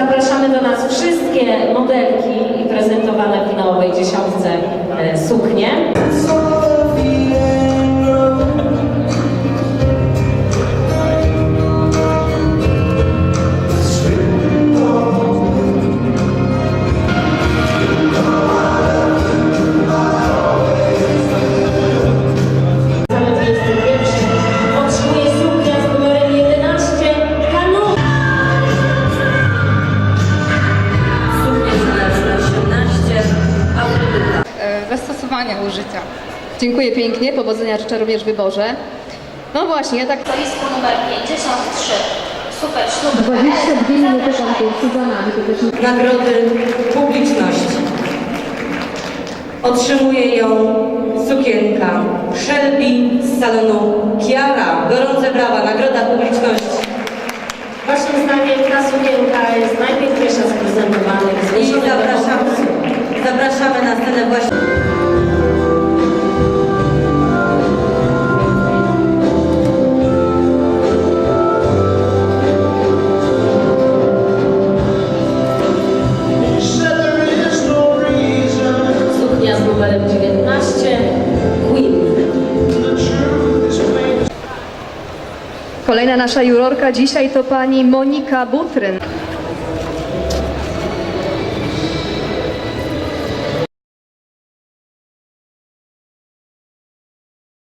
Zapraszamy do nas wszystkie modelki i prezentowane Dziękuję pięknie, powodzenia życzę również w wyborze. No właśnie, tak Stoisko numer 53. Super ślub. 22 minuty konkursu za nami, to też nagrody publiczności. Otrzymuje ją sukienka Shelby z salonu Kiara. Gorące brawa, nagroda publiczności. Waszym zdaniem ta sukienka jest najpiękniejsza z prezentowanych. I zapraszamy, zapraszamy na scenę właśnie. Numerem 19 Queen. Kolejna nasza jurorka dzisiaj to pani Monika Butryn.